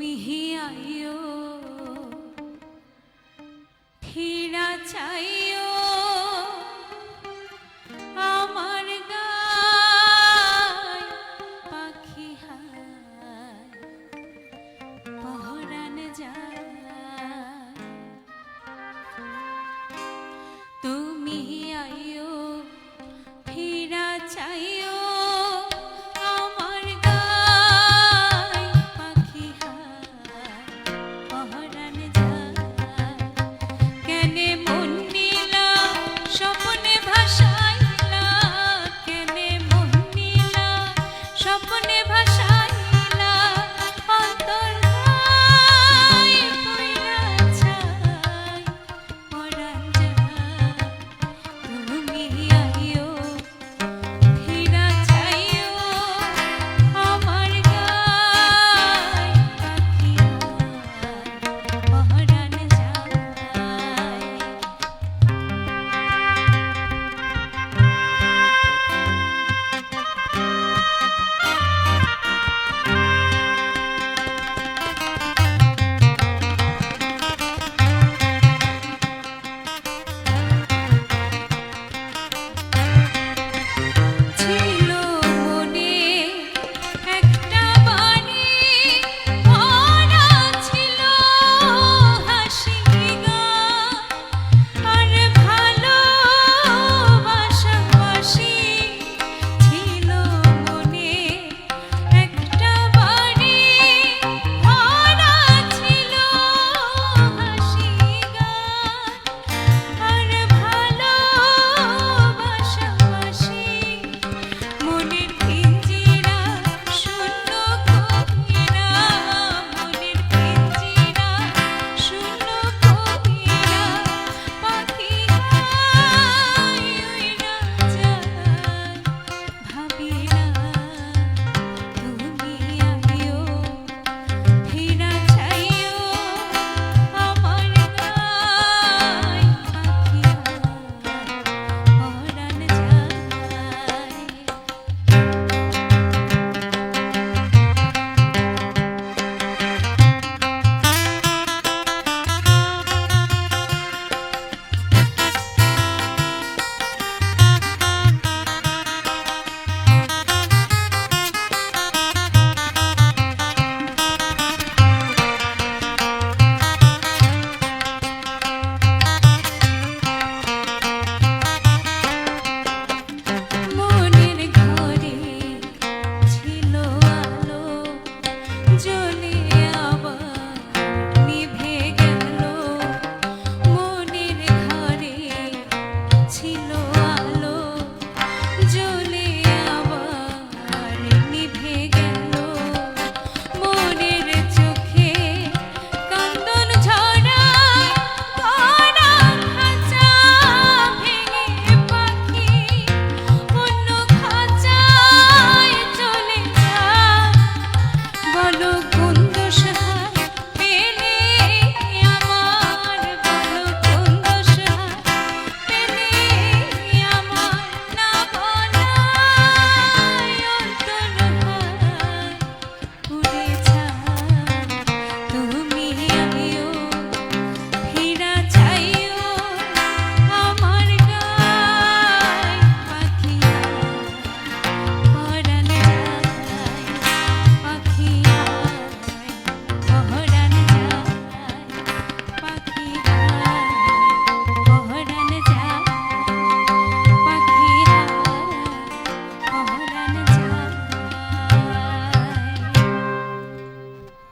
তুমি হিয়াইও ফিরা চাইও। আমার গায় পাখি হায় পহরান যায়।